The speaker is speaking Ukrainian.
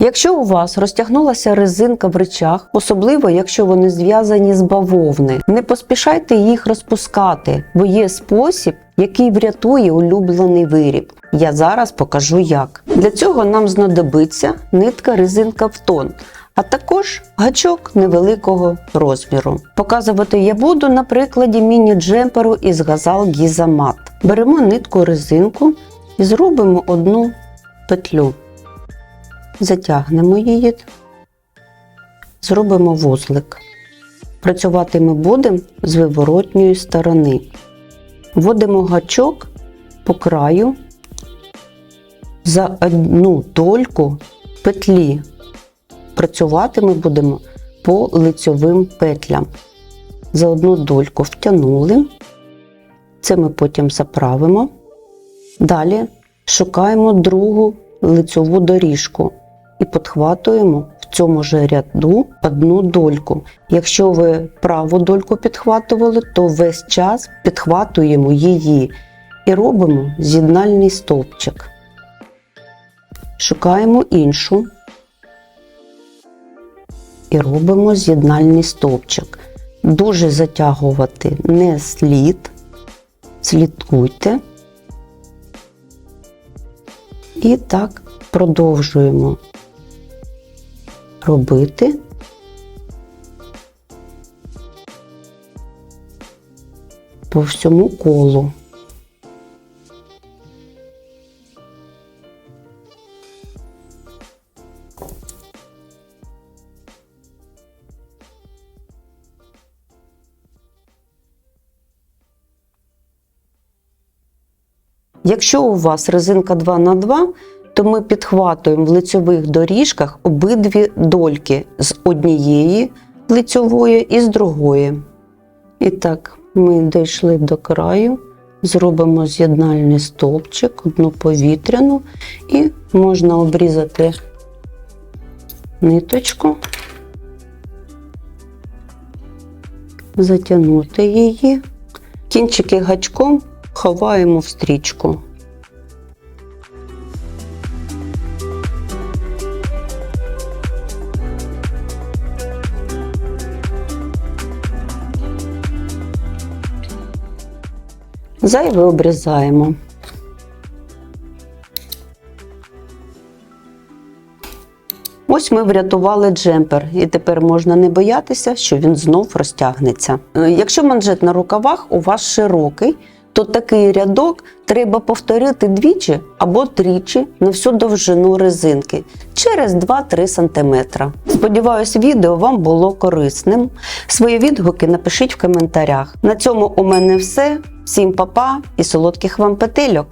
Якщо у вас розтягнулася резинка в речах, особливо якщо вони зв'язані з бавовни, не поспішайте їх розпускати, бо є спосіб, який врятує улюблений виріб. Я зараз покажу як. Для цього нам знадобиться нитка резинка в тон, а також гачок невеликого розміру. Показувати я буду на прикладі міні-джемперу із газал Гізамат. Беремо нитку резинку і зробимо одну петлю. Затягнемо її, зробимо вузлик. Працювати ми будемо з виворотньої сторони. Вводимо гачок по краю за одну дольку петлі. Працювати ми будемо по лицьовим петлям. За одну дольку втягнули. Це ми потім заправимо. Далі шукаємо другу лицьову доріжку і підхватуємо в цьому же ряду одну дольку. Якщо ви праву дольку підхватували, то весь час підхватуємо її і робимо з'єднальний стовпчик. Шукаємо іншу і робимо з'єднальний стовпчик. Дуже затягувати не слід, слідкуйте. І так продовжуємо робити. По всьому колу. Якщо у вас резинка 2 на 2 то ми підхватуємо в лицьових доріжках обидві дольки з однієї лицьової і з другої. І так, ми дійшли до краю, зробимо з'єднальний стовпчик, одну повітряну, і можна обрізати ниточку, затягнути її. Кінчики гачком ховаємо в стрічку. Зайве обрізаємо. Ось ми врятували джемпер, і тепер можна не боятися, що він знов розтягнеться. Е, Якщо манжет на рукавах у вас широкий, то такий рядок треба повторити двічі або тричі на всю довжину резинки через 2-3 см. Сподіваюсь, відео вам було корисним. Свої відгуки напишіть в коментарях. На цьому у мене все. Всім па-па і солодких вам петельок!